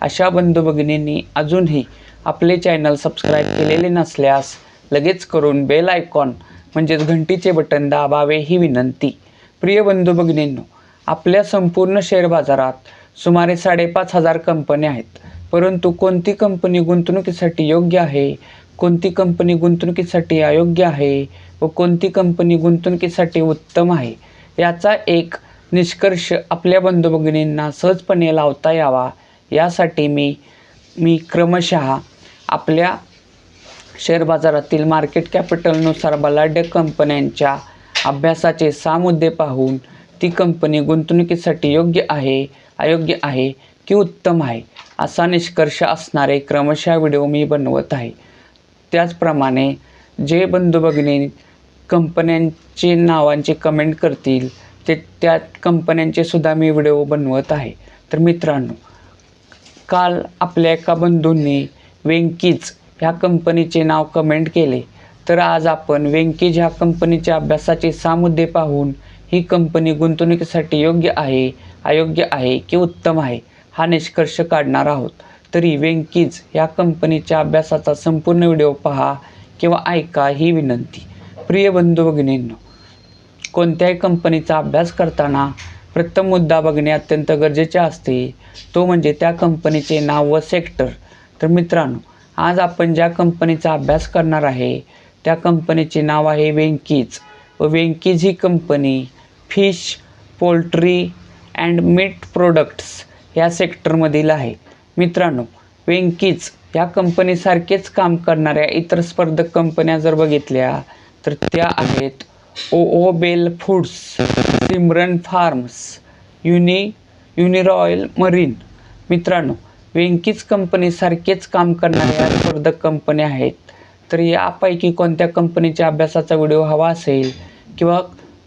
अशा बंधू भगिनींनी अजूनही आपले चॅनल सबस्क्राईब केलेले नसल्यास लगेच करून बेल आयकॉन म्हणजेच घंटीचे बटन दाबावे ही विनंती. प्रिय बंधू भगिनींनो आपल्या संपूर्ण शेअर बाजारात सुमारे साडेपाच हजार कंपन्या आहेत. परंतु कोणती कंपनी गुंतवणुकीसाठी योग्य आहे? कोणती कंपनी गुंतवणुकीसाठी अयोग्य आहे? व कोणती कंपनी गुंतवणुकीसाठी उत्तम आहे? याचा एक निष्कर्ष आपल्या बंधू भगिनींना सहजपणे लावता यावा. यासाठी मी मी क्रमशः आपल्या शेअर बाजारातील मार्केट कॅपिटलनुसार बलाढ्य कंपन्यांच्या अभ्यासाचे सहा मुद्दे पाहून ती कंपनी गुंतवणुकीसाठी योग्य आहे अयोग्य आहे की उत्तम आहे असा निष्कर्ष असणारे क्रमशः व्हिडिओ मी बनवत आहे. त्याचप्रमाणे जे बंधू भगिनी कंपन्यांचे नावांचे कमेंट करतील ते त्या कंपन्यांचे सुद्धा मी व्हिडिओ बनवत आहे. तर मित्रांनो काल आपल्या एका बंधूंनी वेंकीज ह्या कंपनीचे नाव कमेंट केले. तर आज आपण वेंकीज ह्या कंपनीच्या अभ्यासाचे सहा मुद्दे पाहून ही कंपनी गुंतवणुकीसाठी योग्य आहे अयोग्य आहे की उत्तम आहे हा निष्कर्ष काढणार आहोत. तरी वेंकीज ह्या कंपनीच्या अभ्यासाचा संपूर्ण व्हिडिओ पहा किंवा ऐका ही विनंती. प्रिय बंधू भगिनींनो कोणत्याही कंपनीचा अभ्यास करताना प्रथम मुद्दा बघणे अत्यंत गरजेचे असते. तो म्हणजे त्या कंपनीचे नाव व सेक्टर तर मित्रांनो आज आपण ज्या कंपनीचा अभ्यास करणार आहे त्या कंपनीचे नाव आहे वेंकीज. व वेंकीज ही company fish poultry and meat products या सेक्टरमधील आहे. मित्रांनो वेंकीज या कंपनीसारखेच काम करणाऱ्या इतर स्पर्धक कंपन्या जर बघितल्या तर त्या आहेत ओ ओ bell foods Simran farms युनि Uniroyal marine मित्रांनो वेंकीज कंपनीसारखेच काम करणाऱ्या स्पर्धक कंपन्या आहेत. तर यापैकी कोणत्या कंपनीच्या अभ्यासाचा व्हिडिओ हवा असेल किंवा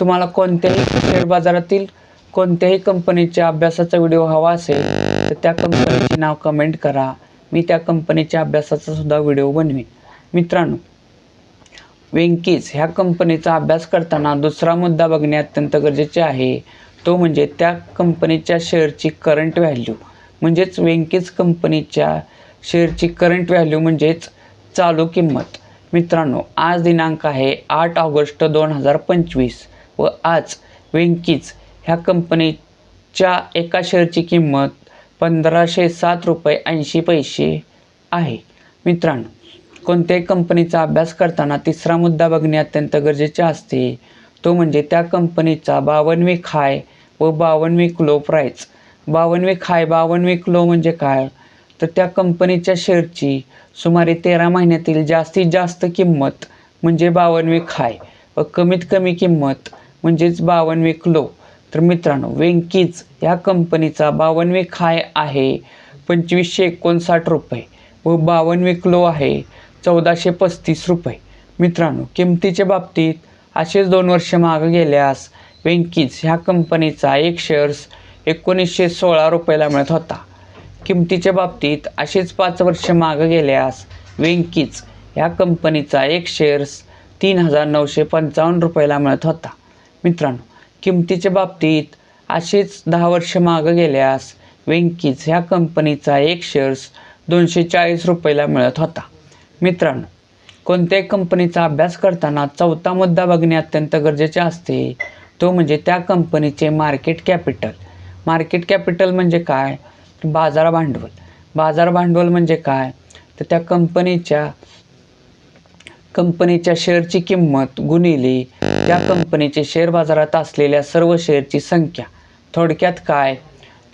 तुम्हाला कोणत्याही शेअर बाजारातील कोणत्याही कंपनीच्या अभ्यासाचा व्हिडिओ हवा असेल तर त्या कंपनीचे नाव कमेंट करा. मी त्या कंपनीच्या अभ्यासाचा सुद्धा व्हिडिओ बनवेन. मित्रांनो वेंकीज ह्या कंपनीचा अभ्यास करताना दुसरा मुद्दा बघणे अत्यंत गरजेचे आहे. तो म्हणजे त्या कंपनीच्या शेअरची करंट व्हॅल्यू म्हणजेच वेंकीज कंपनीच्या शेअरची करंट व्हॅल्यू म्हणजेच चालू किंमत. मित्रांनो आज दिनांक आहे आठ ऑगस्ट दोन हजार पंचवीस व आज वेंकीज ह्या कंपनीच्या एका शेअरची किंमत पंधराशे सात रुपये ऐंशी पैसे आहे. मित्रांनो कोणत्याही कंपनीचा अभ्यास करताना तिसरा मुद्दा बघणे अत्यंत गरजेचे असते. तो म्हणजे त्या कंपनीचा बावनवी खाय व बावनवी क्लो प्राईस बावनवी खाय बावनवी क्लो म्हणजे काय? तर त्या कंपनीच्या शेअरची सुमारे तेरा महिन्यातील जास्तीत जास्त किंमत म्हणजे बावनवी खाय व कमीत कमी किंमत म्हणजेच बावनवी क्लो. तर मित्रांनो वेंकीज ह्या कंपनीचा बावनवी खाय आहे पंचवीसशे एकोणसाठ रुपये व बावनवी क्लो आहे. चौदाशे पस्तीस रुपये. मित्रांनो किमतीच्या बाबतीत असेच दोन वर्ष मागं गेल्यास वेंकीज ह्या कंपनीचा एक शेअर्स एकोणीसशे सोळा रुपयाला मिळत होता. किमतीच्या बाबतीत असेच पाच वर्ष मागं गेल्यास वेंकीज ह्या कंपनीचा एक शेअर्स तीन हजार नऊशे पंचावन्न रुपयाला मिळत होता. मित्रांनो किमतीच्या बाबतीत असेच दहा वर्ष मागं गेल्यास वेंकीज ह्या कंपनीचा एक शेअर्स दोनशे चाळीस रुपयाला मिळत होता. मित्रांनो कोणत्याही कंपनीचा अभ्यास करताना चौथा मुद्दा बघणे अत्यंत गरजेचे असते. तो म्हणजे त्या कंपनीचे मार्केट कॅपिटल मार्केट कॅपिटल म्हणजे काय? बाजार भांडवल. बाजार भांडवल म्हणजे काय? तर त्या कंपनीच्या कंपनीच्या शेअरची किंमत गुणिले त्या कंपनीचे शेअर बाजारात असलेल्या सर्व शेअरची संख्या. थोडक्यात काय?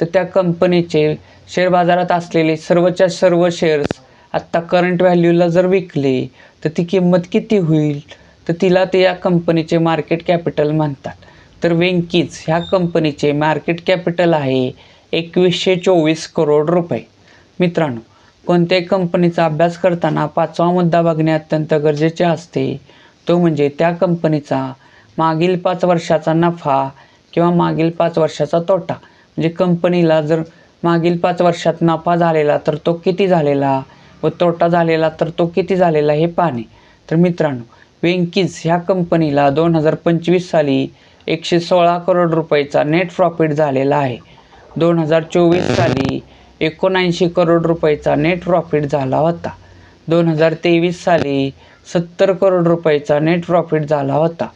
तर त्या कंपनीचे शेअर बाजारात असलेले सर्वच्या सर्व शेअर्स आत्ता करंट व्हॅल्यूला जर विकले तर ती किंमत किती होईल? तर तिला ते या कंपनीचे मार्केट कॅपिटल म्हणतात. तर वेंकीज ह्या कंपनीचे मार्केट कॅपिटल आहे एकवीसशे चोवीस करोड रुपये. मित्रांनो कोणत्याही कंपनीचा अभ्यास करताना पाचवा मुद्दा बघणे अत्यंत गरजेचे असते. तो म्हणजे त्या कंपनीचा मागील पाच वर्षाचा नफा किंवा मागील पाच वर्षाचा तोटा. म्हणजे कंपनीला जर मागील पाच वर्षात नफा झालेला तर तो किती झालेला? व तोटा झालेला तर तो किती झालेला हे पाहणे. तर मित्रांनो वेंकीज ह्या कंपनीला दोन हजार पंचवीस साली एकशे सोळा करोड रुपयाचा नेट प्रॉफिट झालेला आहे. दोन हजार चोवीस साली एकोणऐंशी करोड रुपयाचा नेट प्रॉफिट झाला होता. दोन हजार तेवीस साली सत्तर करोड रुपयाचा नेट प्रॉफिट झाला होता.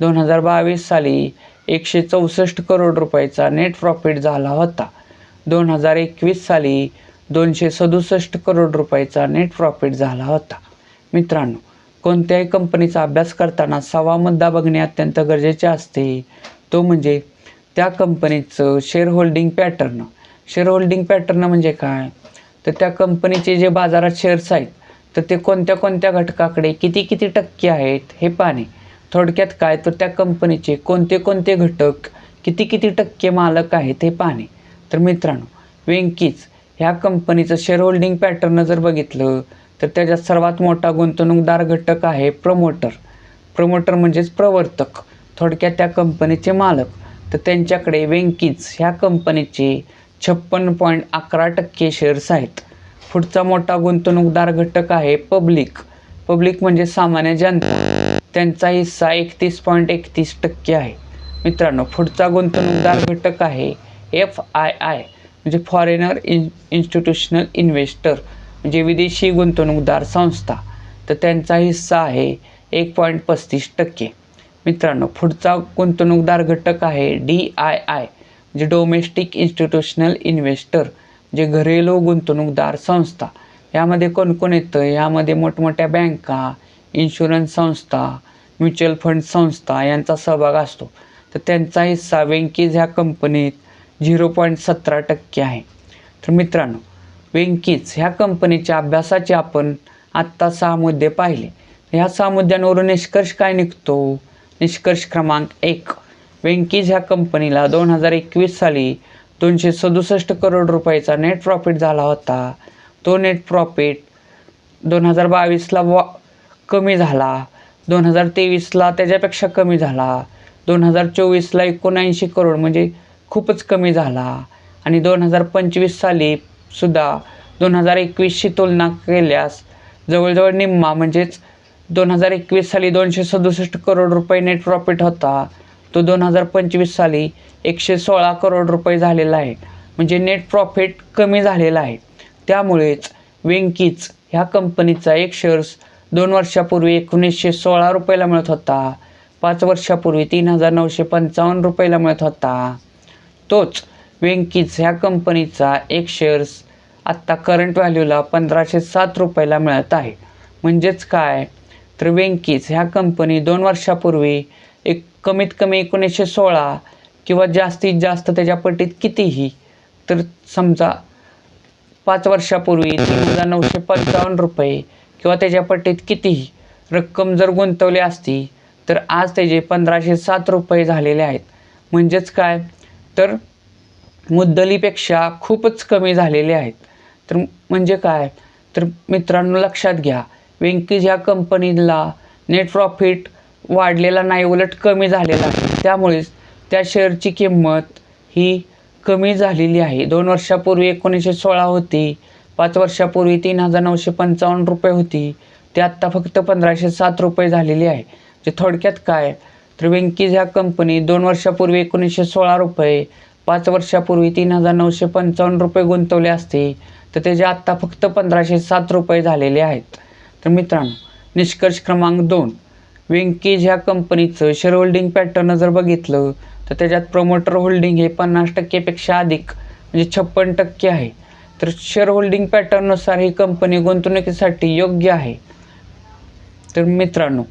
दोन हजार बावीस साली एकशे चौसष्ट करोड रुपयाचा नेट प्रॉफिट झाला होता. दोन हजार एकवीस साली दोनशे सदुसष्ट करोड रुपयाचा नेट प्रॉफिट झाला होता. मित्रांनो कोणत्याही कंपनीचा अभ्यास करताना सवा मुद्दा बघणे अत्यंत गरजेचे असते. तो म्हणजे त्या कंपनीचं share holding pattern share holding pattern म्हणजे काय? तर त्या कंपनीचे जे बाजारात शेअर्स आहेत तर ते कोणत्या कोणत्या घटकाकडे किती किती टक्के आहेत हे पाहणे. थोडक्यात काय? तर त्या कंपनीचे कोणते कोणते घटक किती किती टक्के मालक आहेत हे पाहणे. तर मित्रांनो वेंकीज ह्या कंपनीचं शेअर होल्डिंग पॅटर्न जर बघितलं तर त्याच्यात सर्वात मोठा गुंतवणूकदार घटक आहे प्रमोटर प्रमोटर म्हणजेच प्रवर्तक. थोडक्यात त्या कंपनीचे मालक. तर त्यांच्याकडे वेंकीज ह्या कंपनीचे छप्पन पॉईंट अकरा टक्के शेअर्स आहेत. पुढचा मोठा गुंतवणूकदार घटक आहे पब्लिक पब्लिक म्हणजे सामान्य जनता. त्यांचा हिस्सा एकतीस पॉईंट एकतीस टक्के आहे. मित्रांनो पुढचा गुंतवणूकदार घटक आहे एफ आय आय म्हणजे फॉरेनर इन इन्स्टिट्यूशनल इन्व्हेस्टर म्हणजे विदेशी गुंतवणूकदार संस्था. तर त्यांचा हिस्सा आहे एक पॉईंट पस्तीस टक्के. मित्रांनो पुढचा गुंतवणूकदार घटक आहे डी आय आय म्हणजे डोमेस्टिक इन्स्टिट्यूशनल इन्व्हेस्टर जे घरेलू गुंतवणूकदार संस्था. यामध्ये कोण कोण येतं? यामध्ये मोठमोठ्या बँका इन्शुरन्स संस्था म्युच्युअल फंड संस्था यांचा सहभाग असतो. तर त्यांचा हिस्सा वेंकीज ह्या कंपनीत झिरो पॉईंट सतरा टक्के आहे. तर मित्रांनो वेंकीज ह्या कंपनीच्या अभ्यासाचे आपण आत्ता सहा मुद्दे पाहिले. ह्या सहा मुद्द्यांवरून निष्कर्ष काय निघतो? निष्कर्ष क्रमांक एक. वेंकीज ह्या कंपनीला दोन हजार एकवीस साली दोनशे सदुसष्ट करोड रुपयाचा नेट प्रॉफिट झाला होता. तो नेट प्रॉफिट दोन हजार बावीसला वा कमी झाला. दोन हजार तेवीसला त्याच्यापेक्षा कमी झाला. दोन हजार चोवीसला एकोणऐंशी करोड म्हणजे खूपच कमी झाला. आणि दोन हजार पंचवीस साली सुद्धा दोन हजार एकवीसशी तुलना केल्यास जवळजवळ निम्मा म्हणजेच दोन हजार एकवीस साली दोनशे सदुसष्ट करोड रुपये नेट प्रॉफिट होता. तो दोन हजार पंचवीस साली एकशे सोळा करोड रुपये झालेला आहे. म्हणजे नेट प्रॉफिट कमी झालेला आहे. त्यामुळेच वेंकीच ह्या कंपनीचा एक शेअर्स दोन वर्षापूर्वी एकोणीसशे सोळा रुपयाला मिळत होता. पाच वर्षापूर्वी तीन हजार नऊशे पंचावन्न रुपयाला मिळत होता. तोच वेंकीज ह्या कंपनीचा एक शेअर्स आत्ता करंट व्हॅल्यूला पंधराशे सात रुपयाला मिळत आहे. म्हणजेच काय? तर वेंकीज ह्या कंपनी दोन वर्षापूर्वी एक कमीत कमी एकोणीसशे सोळा किंवा जास्तीत जास्त त्याच्या पटीत कितीही? तर समजा पाच वर्षापूर्वी तीन हजार नऊशे पंचावन्न रुपये किंवा त्याच्या पट्टीत कितीही रक्कम जर गुंतवली असती तर आज त्याचे पंधराशे सात रुपये झालेले आहेत. म्हणजेच काय? तर मुद्दलीपेक्षा खूपच कमी झालेले आहेत. तर म्हणजे काय? तर मित्रांनो लक्षात घ्या. वेंकीज ह्या कंपनीला नेट प्रॉफिट वाढलेला नाही उलट कमी झालेला आहे. त्यामुळेच त्या शेअरची किंमत ही कमी झालेली आहे. दोन वर्षापूर्वी एकोणीसशे सोळा होती पाच वर्षापूर्वी तीन हजार नऊशे पंचावन्न रुपये होती. ते आत्ता फक्त पंधराशे सात रुपये झालेली आहे. जे थोडक्यात काय? तर वेंकीज ह्या कंपनी दोन वर्षापूर्वी एकोणीसशे सोळा रुपये पाच वर्षापूर्वी तीन हजार नऊशे पंचावन्न रुपये गुंतवले असते. तर त्याचे आत्ता फक्त पंधराशे सात रुपये झालेले आहेत. तर मित्रांनो निष्कर्ष क्रमांक दोन. वेंकीज ह्या कंपनीचं शेअर होल्डिंग पॅटर्न जर बघितलं तर त्याच्यात प्रमोटर होल्डिंग हे पन्नास टक्केपेक्षा अधिक म्हणजे छप्पन टक्के आहे. तर शेअर होल्डिंग पॅटर्ननुसार ही कंपनी गुंतवणुकीसाठी योग्य आहे. तर मित्रांनो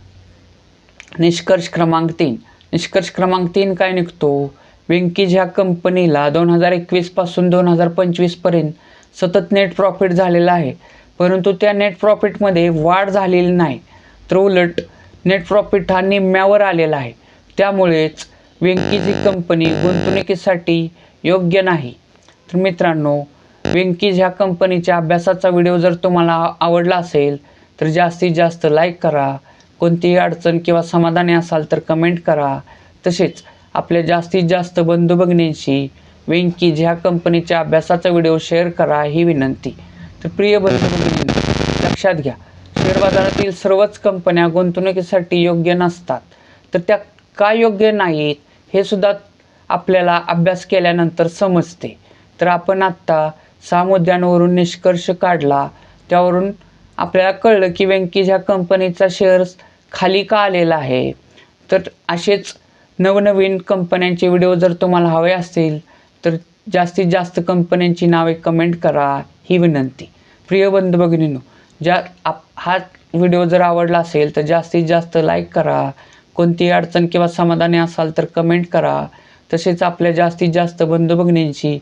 निष्कर्ष क्रमांक तीन. निष्कर्ष क्रमांक तीन काय निघतो? विंकीज ह्या कंपनीला दोन हजार एकवीसपासून दोन हजार पंचवीसपर्यंत सतत नेट प्रॉफिट झालेला आहे. परंतु त्या नेट प्रॉफिटमध्ये वाढ झालेली नाही. तर उलट नेट प्रॉफिट हा निम्म्यावर आलेला आहे. त्यामुळेच वेंकीज ही कंपनी गुंतवणुकीसाठी योग्य नाही. तर मित्रांनो विंकीज ह्या कंपनीच्या अभ्यासाचा व्हिडिओ जर तुम्हाला आवडला असेल तर जास्तीत जास्त लाईक करा. कोणतीही अडचण किंवा समाधानी असाल तर कमेंट करा. तसेच आपल्या जास्तीत जास्त बंधू भगिनींशी वेंकीज ह्या कंपनीच्या अभ्यासाचा व्हिडिओ शेअर करा ही विनंती. तर प्रिय बंधू भगिनींनो लक्षात घ्या. शेअर बाजारातील सर्वच कंपन्या गुंतवणुकीसाठी योग्य नसतात. तर त्या का योग्य नाहीत हे सुद्धा आपल्याला अभ्यास केल्यानंतर समजते. तर आपण आत्ता सहा मुद्द्यांवरून निष्कर्ष काढला. त्यावरून आपल्याला कळलं की व्यंकीज ह्या कंपनीचा शेअर्स खाली का आलेला आहे? तर असेच नवनवीन कंपन्यांचे व्हिडिओ जर तुम्हाला हवे असतील तर जास्तीत जास्त कंपन्यांची नावे कमेंट करा ही विनंती. प्रिय बंधू भगिनीनो ज्या आप हा व्हिडिओ जर आवडला असेल तर जास्तीत जास्त लाईक करा. कोणतीही अडचण किंवा समाधानी असाल तर कमेंट करा. तसेच आपल्या जास्तीत जास्त बंधू भगिनींशी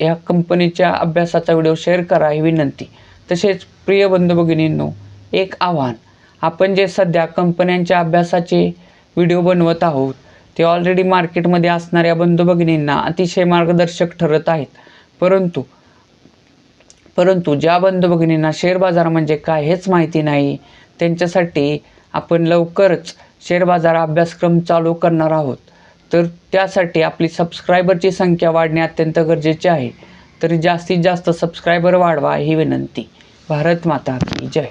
या कंपनीच्या अभ्यासाचा व्हिडिओ शेअर करा ही विनंती. तसेच प्रिय बंधू भगिनींनो एक आव्हान. आपण जे सध्या कंपन्यांच्या अभ्यासाचे व्हिडिओ बनवत आहोत ते ऑलरेडी मार्केटमध्ये असणाऱ्या बंधू भगिनींना अतिशय मार्गदर्शक ठरत आहेत. परंतु परंतु ज्या बंधू भगिनींना शेअर बाजार म्हणजे काय हेच माहिती नाही त्यांच्यासाठी आपण लवकरच शेअर बाजार अभ्यासक्रम चालू करणार आहोत. तर त्यासाठी आपली सबस्क्रायबरची संख्या वाढणे अत्यंत गरजेचे आहे. तर जास्तीत जास्त सबस्क्रायबर वाढवा ही विनंती. भारत माता की जय.